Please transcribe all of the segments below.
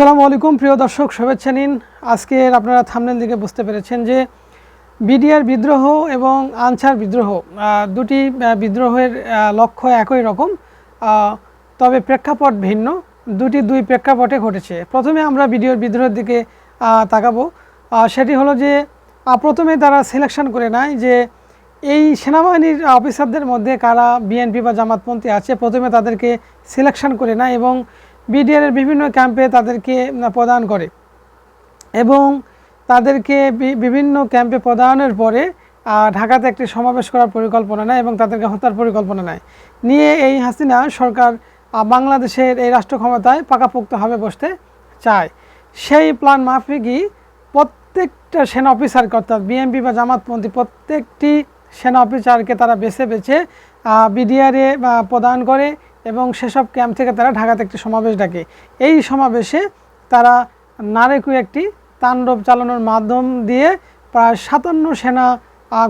আসসালামু আলাইকুম, প্রিয় দর্শক, শুভেচ্ছা নিন। আজকের আপনারা থামনেল দিকে বুঝতে পেরেছেন যে বিডিআর বিদ্রোহ এবং আনসার বিদ্রোহ দুটি বিদ্রোহের লক্ষ্য একই রকম। তবে প্রেক্ষাপট ভিন্ন, দুটি, দুই প্রেক্ষাপটে ঘটেছে। প্রথমে আমরা বিডিওর বিদ্রোহের দিকে তাকাবো। সেটি হলো যে প্রথমে তারা সিলেকশন করে নেয় যে এই সেনাবাহিনীর অফিসারদের মধ্যে কারা বিএনপি বা জামাতপন্থী আছে, প্রথমে তাদেরকে সিলেকশন করে নেয় এবং বিডিআরের বিভিন্ন ক্যাম্পে তাদেরকে প্রদান করে। এবং তাদেরকে বিভিন্ন ক্যাম্পে প্রদানের পরে ঢাকাতে একটি সমাবেশ করার পরিকল্পনা নেয় এবং তাদেরকে হত্যার পরিকল্পনা নেয়। নিয়ে এই হাসিনা সরকার বাংলাদেশের এই রাষ্ট্র ক্ষমতায় পাকাপোক্তভাবে বসতে চায়। সেই প্ল্যান মাফিকই প্রত্যেকটা সেনা অফিসারকে অর্থাৎ বিএমপি বা জামাতপন্থী প্রত্যেকটি সেনা অফিসারকে তারা বেছে বেছে বিডিআরে প্রদান করে। এবং সেসব ক্যাম্প থেকে তারা ঢাকাতে একটি সমাবেশ ডাকে। এই সমাবেশে তারা নারেকু একটি তাণ্ডব চালানোর মাধ্যম দিয়ে প্রায় সাতান্ন সেনা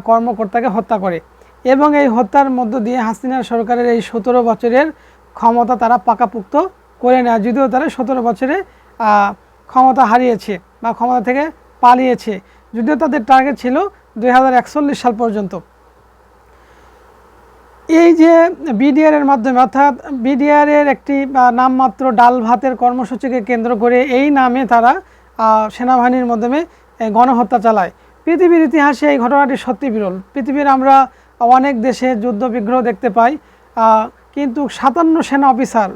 কর্মকর্তাকে হত্যা করে এবং এই হত্যার মধ্য দিয়ে হাসিনা সরকারের এই সতেরো বছরের ক্ষমতা তারা পাকাপুক্ত করে নেয়, যদিও তারা সতেরো বছরে ক্ষমতা হারিয়েছে বা ক্ষমতা থেকে পালিয়েছে। যদিও তাদের টার্গেট ছিল দুই হাজার একচল্লিশ সাল পর্যন্ত। এই যে বিডিআর এর মাধ্যমে, অর্থাৎ বিডিআর এর একটি নামমাত্র ডাল ভাতের কর্মসূচিকে কেন্দ্র করে এই নামে তারা সেনাবাহিনীর মাধ্যমে গণহত্যা চালায়। পৃথিবীর ইতিহাসে এই ঘটনাটি সত্যি বিরল। পৃথিবীর আমরা অনেক দেশে যুদ্ধ বিগ্রহ দেখতে পাই কিন্তু সাতান্ন সেনা অফিসার,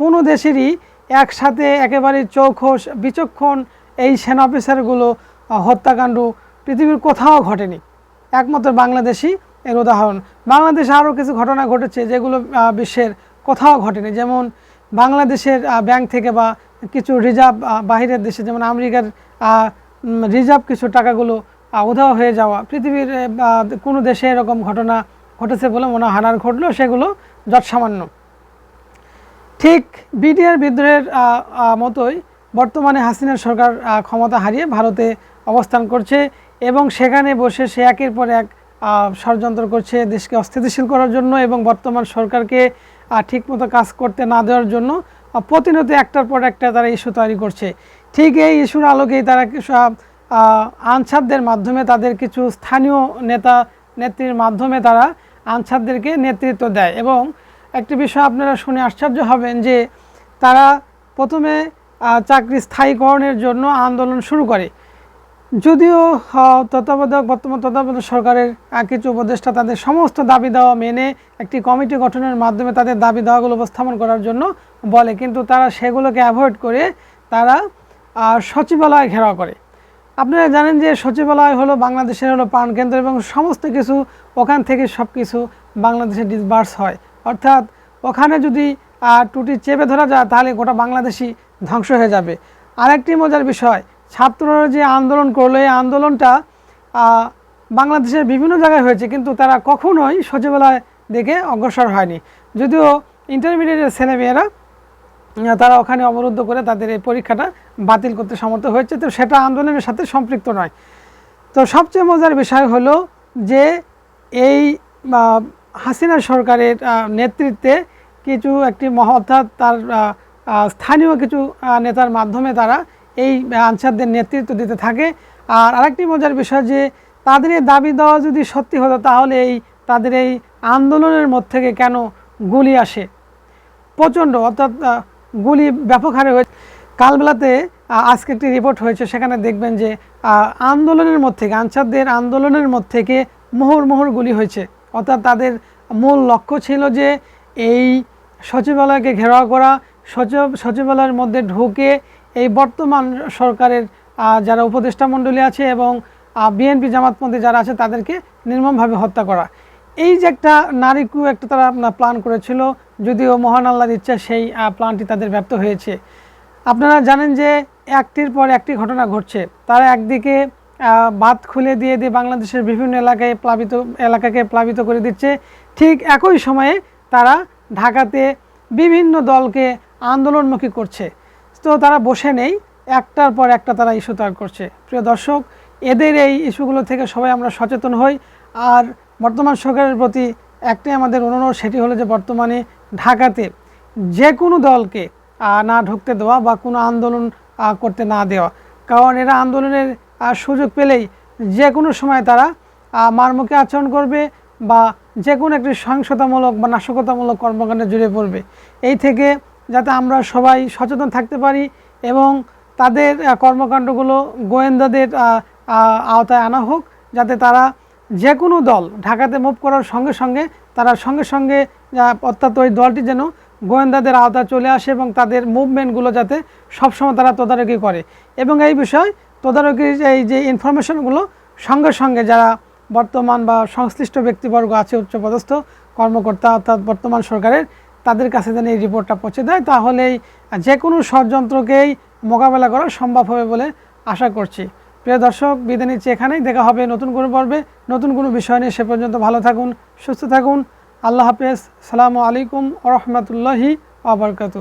কোনো দেশেরই একসাথে একেবারে চৌখোশ, বিচক্ষণ এই সেনা অফিসারগুলো হত্যাকাণ্ড পৃথিবীর কোথাও ঘটেনি। একমাত্র বাংলাদেশি এর উদাহরণ। বাংলাদেশে আরও কিছু ঘটনা ঘটেছে যেগুলো বিশ্বের কোথাও ঘটেনি। যেমন বাংলাদেশের ব্যাংক থেকে বা কিছু রিজার্ভ বাহিরের দেশে, যেমন আমেরিকার রিজার্ভ কিছু টাকাগুলো উধাও হয়ে যাওয়া। পৃথিবীর কোনো দেশে এরকম ঘটনা ঘটেছে বলে মনে হানার ঘটলো সেগুলো যৎসামান্য। ঠিক বিডিআর বিদ্রোহের মতোই বর্তমানে হাসিনার সরকার ক্ষমতা হারিয়ে ভারতে অবস্থান করছে এবং সেখানে বসে সে একের পর এক ষড়যন্ত্র করছে দেশকে অস্থিতিশীল করার জন্য এবং বর্তমান সরকারকে ঠিকমতো কাজ করতে না দেওয়ার জন্য প্রতিনিয়ত একটার পর একটা তারা ইস্যু তৈরি করছে। ঠিক এই ইস্যুর আলোকেই তারা আনসারদের মাধ্যমে তাদের কিছু স্থানীয় নেতা, নেত্রীর মাধ্যমে তারা আনসারদেরকে নেতৃত্ব দেয়। এবং একটি বিষয় আপনারা শুনে আশ্চর্য হবেন যে তারা প্রথমে চাকরি স্থায়ীকরণের জন্য আন্দোলন শুরু করে। যদিও তত্ত্বাবধায়ক, বর্তমান তত্ত্বাবধায়ক সরকারের কিছু উপদেষ্টা তাদের সমস্ত দাবি দেওয়া মেনে একটি কমিটি গঠনের মাধ্যমে তাদের দাবি দেওয়াগুলো উপস্থাপন করার জন্য বলে। কিন্তু তারা সেগুলোকে অ্যাভয়েড করে তারা সচিবালয় ঘেরাও করে। আপনারা জানেন যে সচিবালয় হলো বাংলাদেশের হলো প্রাণকেন্দ্র এবং সমস্ত কিছু ওখান থেকে সব কিছু বাংলাদেশে ডিসবার্স হয়। অর্থাৎ ওখানে যদি টুটি চেপে ধরা যায় তাহলে গোটা বাংলাদেশই ধ্বংস হয়ে যাবে। আরেকটি মজার বিষয় ছাত্ররা যে আন্দোলন করল, এই আন্দোলনটা বাংলাদেশের বিভিন্ন জায়গায় হয়েছে, কিন্তু তারা কখনোই সচিবালয় দিকে অগ্রসর হয়নি। যদিও ইন্টারমিডিয়েটের ছেলেমেয়েরা তারা ওখানে অবরুদ্ধ করে তাদের এই পরীক্ষাটা বাতিল করতে সমর্থ হয়েছে, তো সেটা আন্দোলনের সাথে সম্পৃক্ত নয়। তো সবচেয়ে মজার বিষয় হলো যে এই হাসিনা সরকারের নেতৃত্বে কিছু একটি মহ- অর্থাৎ তার স্থানীয় কিছু নেতার মাধ্যমে তারা এই আনসারদের নেতৃত্ব দিতে থাকে। আর আরেকটি মজার বিষয় যে, তাদের এই দাবি দেওয়া যদি সত্যি হতো, তাহলে এই তাদের এই আন্দোলনের মধ্যে থেকে কেন গুলি আসে? প্রচণ্ড, অর্থাৎ গুলি ব্যাপক হারে হয়েছে। কালবেলাতে আজকে একটি রিপোর্ট হয়েছে, সেখানে দেখবেন যে আন্দোলনের মধ্যে থেকে, আনসারদের আন্দোলনের মধ্যে থেকে মোহর মোহর গুলি হয়েছে। অর্থাৎ তাদের মূল লক্ষ্য ছিল যে, এই সচিবালয়কে ঘেরাও করা, সচিব, সচিবালয়ের মধ্যে ঢুকে এই বর্তমান সরকারের যারা উপদেষ্টা মণ্ডলী আছে এবং বিএনপি জামাতপন্থী যারা আছে তাদেরকে নির্মমভাবে হত্যা করা। এই যে একটা নারীকু একটা তারা প্ল্যান করেছিল, যদিও মহান আল্লাহর ইচ্ছা সেই প্ল্যানটি তাদের ব্যর্থ হয়েছে। আপনারা জানেন যে একটির পর একটি ঘটনা ঘটছে। তারা একদিকে বাঁধ খুলে দিয়ে দিয়ে বাংলাদেশের বিভিন্ন এলাকায় প্লাবিত, এলাকাকে প্লাবিত করে দিচ্ছে। ঠিক একই সময়ে তারা ঢাকাতে বিভিন্ন দলকে আন্দোলনমুখী করছে। তো তারা বসে নেই, একটার পর একটা তারা ইস্যু তৈরি করছে। প্রিয় দর্শক, এদের এই ইস্যুগুলো থেকে সবাই আমরা সচেতন হই। আর বর্তমান সরকারের প্রতি একটাই আমাদের অনুরোধ, সেটি হলো যে বর্তমানে ঢাকাতে যে কোনো দলকে না ঢুকতে দেওয়া বা কোনো আন্দোলন করতে না দেওয়া। কারণ এরা আন্দোলনের সুযোগ পেলেই যে কোনো সময় তারা মারমুখী আচরণ করবে বা যে কোনো একটি সহিংসতামূলক বা নাশকতামূলক কর্মকাণ্ডে জড়িয়ে পড়বে। এই থেকে যাতে আমরা সবাই সচেতন থাকতে পারি এবং তাদের কর্মকাণ্ডগুলো গোয়েন্দাদের আওতায় আনা হোক, যাতে তারা যে কোনো দল ঢাকাতে মুভ করার সঙ্গে সঙ্গে তারা সঙ্গে সঙ্গে অর্থাৎ ওই দলটি যেন গোয়েন্দাদের আওতায় চলে আসে এবং তাদের মুভমেন্টগুলো যাতে সবসময় তারা তদারকি করে। এবং এই বিষয় তদারকির এই যে ইনফরমেশনগুলো সঙ্গে সঙ্গে যারা বর্তমান বা সংশ্লিষ্ট ব্যক্তিবর্গ আছে, উচ্চপদস্থ কর্মকর্তা অর্থাৎ বর্তমান সরকারের তাদের কাছে যেন এই রিপোর্টটা পৌঁছে দেয়, তাহলেই যে কোনো ষড়যন্ত্রকেই মোকাবেলা করা সম্ভব হবে বলে আশা করছি। প্রিয় দর্শক, বিদায় নিচ্ছি এখানেই। দেখা হবে নতুন কোনো পর্বে। নতুন কোনো বিষয় নিয়ে সে পর্যন্ত ভালো থাকুন, সুস্থ থাকুন। আল্লাহ হাফেজ। সালামু আলাইকুম রহমতুল্লাহি আবরকাতু